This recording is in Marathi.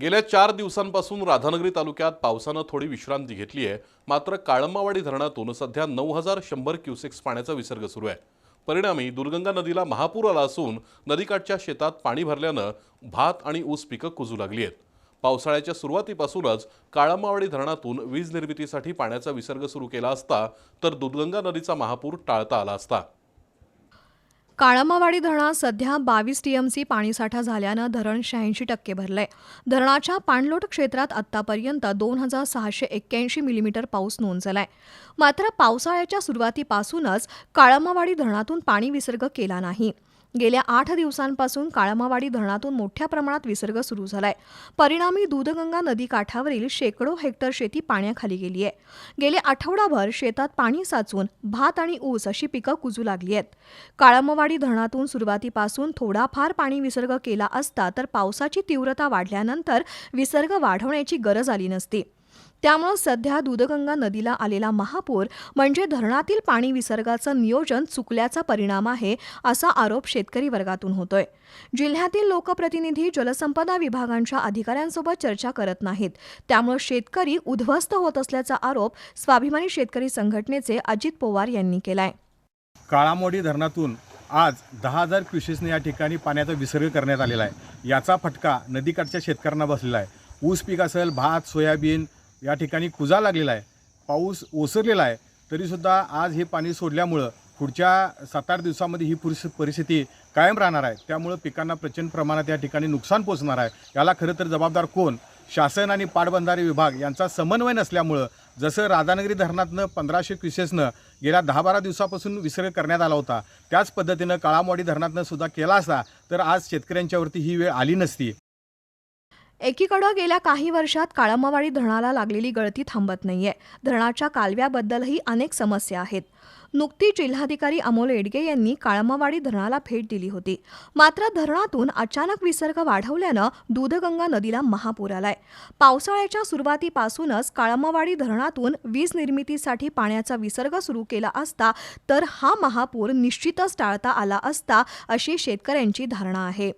गेल्या चार दिवसांपासून राधानगरी तालुक्यात पावसानं थोडी विश्रांती घेतली आहे. मात्र काळंबावाडी धरणातून सध्या नऊ हजार शंभर क्युसेक्स पाण्याचा विसर्ग सुरू आहे. परिणामी दुर्गंगा नदीला महापूर आला असून नदीकाठच्या शेतात पाणी भरल्यानं भात आणि ऊस पिकं कुजू लागली आहेत. पावसाळ्याच्या सुरुवातीपासूनच काळंबावाडी धरणातून वीज निर्मितीसाठी पाण्याचा विसर्ग सुरू केला असता तर दुर्गंगा नदीचा महापूर टाळता आला असता. काळमावाडी धरणात सध्या बावीस टीएमसी पाणीसाठा झाल्यानं धरण शहाऐंशी टक्के भरलंय. धरणाच्या पाणलोट क्षेत्रात आत्तापर्यंत दोन हजार सहाशे एक्क्याऐंशी मिलीमीटर पाऊस नोंद झालाय. मात्र पावसाळ्याच्या सुरुवातीपासूनच काळमावाडी धरणातून पाणी विसर्ग केला नाही. गेल्या आठ दिवसांपासून काळमावाडी धरणातून मोठ्या प्रमाणात विसर्ग सुरू झालाय. परिणामी दूधगंगा नदी काठावरील शेकडो हेक्टर शेती पाण्याखाली गेली आहे. गेले आठवडाभर शेतात पाणी साचून भात आणि ऊस अशी पिकं कुजू लागली आहेत. काळमवाडी धरणातून सुरुवातीपासून थोडाफार पाणी विसर्ग केला असता तर पावसाची तीव्रता वाढल्यानंतर विसर्ग वाढवण्याची गरज आली नसती. त्यामुळं सध्या दूधगंगा नदीला आलेला महापूर म्हणजे धरणातील पाणी विसर्गाचं नियोजन चुकल्याचा परिणाम आहे असा आरोप शेतकरी वर्गातून होतोय. जिल्ह्यातील लोकप्रतिनिधी जलसंपदा विभागांच्या अधिकाऱ्यांसोबत चर्चा करत नाहीत. त्यामुळे शेतकरी उद्ध्वस्त होत असल्याचा आरोप स्वाभिमानी शेतकरी संघटनेचे अजित पवार यांनी केलाय. काळामोडी धरणातून आज दहा हजार क्युसेसने या ठिकाणी पाण्याचा विसर्ग करण्यात आलेला आहे. याचा फटका नदीकाठच्या शेतकऱ्यांना बसलेला आहे. ऊस पीक असेल भात सोयाबीन या ठिकाणी कुजा लागलेला आहे. पाऊस ओसरलेला आहे. तरीसुद्धा आज हे पाणी सोडल्यामुळं पुढच्या सात आठ दिवसामध्ये ही पुरी परिस्थिती कायम राहणार आहे. त्यामुळं पिकांना प्रचंड प्रमाणात या ठिकाणी नुकसान पोचणार आहे. याला खरं तर जबाबदार कोण? शासन आणि पाटबंधारे विभाग यांचा समन्वय नसल्यामुळं जसं राधानगरी धरणातनं पंधराशे क्युसेसनं गेल्या दहा बारा दिवसापासून विसर्ग करण्यात आला होता त्याच पद्धतीनं काळामवाडी धरणातनं सुद्धा केला असता तर आज शेतकऱ्यांच्यावरती ही वेळ आली नसती. एकीकडं गेल्या काही वर्षात काळमवाडी धरणाला लागलेली गळती थांबत नाहीये. धरणाच्या कालव्याबद्दलही अनेक समस्या आहेत. नुकती जिल्हाधिकारी अमोल एडगे यांनी काळमवाडी धरणाला भेट दिली होती. मात्र धरणातून अचानक विसर्ग वाढवल्यानं दूधगंगा नदीला महापूर आलाय. पावसाळ्याच्या सुरुवातीपासूनच काळमवाडी धरणातून वीज निर्मितीसाठी पाण्याचा विसर्ग सुरू केला असता तर हा महापूर निश्चितच टाळता आला असता अशी शेतकऱ्यांची धारणा आहे.